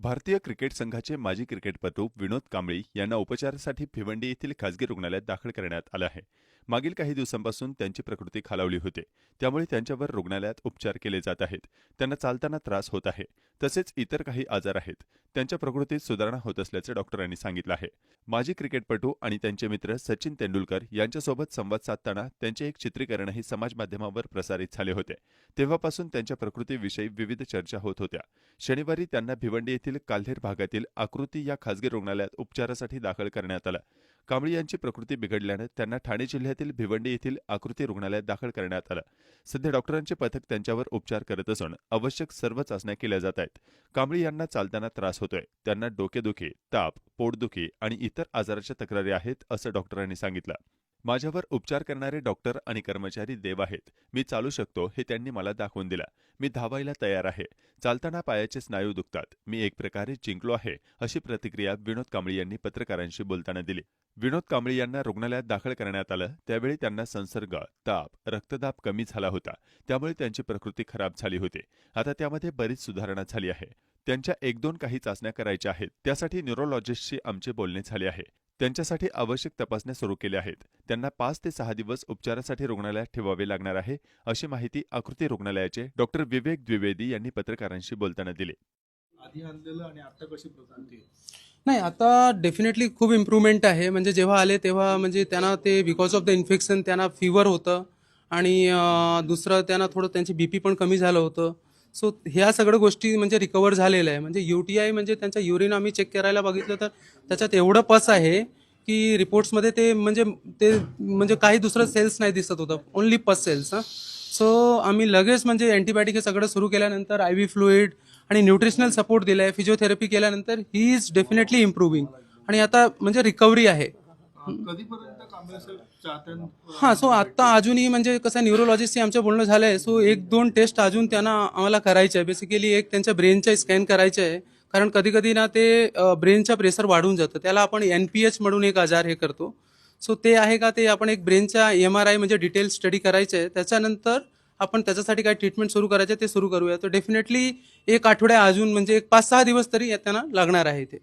भारतीय क्रिकेट संघाचे माजी क्रिकेटपटू विनोद कांबळी यांना उपचारासाठी भिवंडी येथील खासगी रुग्णालयात दाखल करण्यात आलं आहे. मागील काही दिवसांपासून त्यांची प्रकृती खालावली होती. त्यामुळे त्यांच्यावर रुग्णालयात उपचार केले जात आहेत. त्यांना चालताना त्रास होत आहे. तसेच इतर काही आजार आहेत त्यांच्या प्रकृतीत सुधारणा होत असल्याचं डॉक्टरांनी सांगितलं आहे. माजी क्रिकेटपटू आणि त्यांचे मित्र सचिन तेंडुलकर यांच्यासोबत संवाद साधताना त्यांचे एक चित्रीकरणही समाज माध्यमावर प्रसारित झाले होते. तेव्हापासून त्यांच्या प्रकृतीविषयी विविध चर्चा होत होत्या. शनिवारी त्यांना भिवंडी येथील काल्हेर भागातील आकृती या खासगी रुग्णालयात उपचारासाठी दाखल करण्यात आलं. कांबळी यांची प्रकृती बिघडल्यानं त्यांना ठाणे जिल्ह्यातील भिवंडी येथील आकृती रुग्णालयात दाखल करण्यात आलं. सध्या डॉक्टरांचे पथक त्यांच्यावर उपचार करत असून आवश्यक सर्व चाचण्या केल्या जात आहेत. कांबळी यांना चालताना त्रास होतोय. त्यांना डोकेदुखी ताप पोटदुखी आणि इतर आजाराच्या तक्रारी आहेत असं डॉक्टरांनी सांगितलं. माझ्यावर उपचार करणारे डॉक्टर आणि कर्मचारी देव आहेत. मी चालू शकतो हे त्यांनी मला दाखवून दिलं. मी धावायला तयार आहे. चालताना पायाचे स्नायू दुखतात. मी एक प्रकारे जिंकलो आहे अशी प्रतिक्रिया विनोद कांबळी यांनी पत्रकारांशी बोलताना दिली. विनोद कांबळी यांना रुग्णालयात दाखल करण्यात आलं. त्यावेळी त्यांना संसर्ग ताप रक्तदाब कमी झाला होता. त्यामुळे त्यांची प्रकृती खराब झाली होती. आता त्यामध्ये बरीच सुधारणा झाली आहे. त्यांच्या एक दोन काही चाचण्या करायच्या आहेत. त्यासाठी न्यूरोलॉजिस्टशी आमचे बोलणे झाले आहे. त्यांच्यासाठी आवश्यक तपासण्या सुरू केल्या आहेत. त्यांना पाच ते सहा दिवस उपचारासाठी रुग्णालयात ठेवावे लागणार आहे अशी माहिती आकृती रुग्णालयाचे डॉक्टर विवेक द्विवेदी यांनी पत्रकारांशी बोलताना दिली. आधी आणलेलं आणि आता कशी प्रकृती आहे? नाही आता डेफिनेटली खूप इम्प्रूव्हमेंट आहे. म्हणजे जेव्हा आले तेव्हा म्हणजे त्यांना ते बिकॉज ऑफ द इन्फेक्शन त्यांना फिवर होतं आणि दुसरं त्यांना थोडं त्यांची बी पी पण कमी झालं होतं. सो ह्या सगळ्या गोष्टी म्हणजे रिकवर झालेल्या आहे. म्हणजे यू टी आय म्हणजे त्यांच्या युरिन आम्ही चेक करायला बघितलं तर त्याच्यात एवढं पस आहे की रिपोर्ट्समध्ये ते म्हणजे ते म्हणजे काही दुसरं सेल्स नाही दिसत होतं. ओन्ली पस सेल्स हां. सो आम्ही लगेच म्हणजे अँटीबायोटिक हे सगळं सुरू केल्यानंतर आय व्ही फ्लुईड आणि न्यूट्रिशनल सपोर्ट दिला आहे फिजिओथेरपी केल्यानंतर ही इज डेफिनेटली इम्प्रूव्हिंग आणि आता म्हणजे रिकव्हरी आहे. हां. सो आत्ता अजूनही म्हणजे कसं न्यूरोलॉजिस्टशी आमचं बोलणं झालं आहे सो एक दोन टेस्ट अजून त्यांना आम्हाला करायचे आहे बेसिकली एक त्यांच्या ब्रेनच्या स्कॅन करायचे आहे कारण कधी कधी ना ते ब्रेनचा प्रेशर वाढून जातं. त्याला आपण एन पी एच म्हणून एक आजार हे करतो. सो ते आहे का ते आपण एक ब्रेनचा एम आर आय म्हणजे डिटेल स्टडी करायचे आहे त्याच्यानंतर आपण त्याच्यासाठी काय ट्रीटमेंट सुरू करायचे ते सुरू करूया. तर डेफिनेटली एक आठवड्या अजून म्हणजे एक पाच सहा दिवस तरी त्यांना लागणार आहे ते.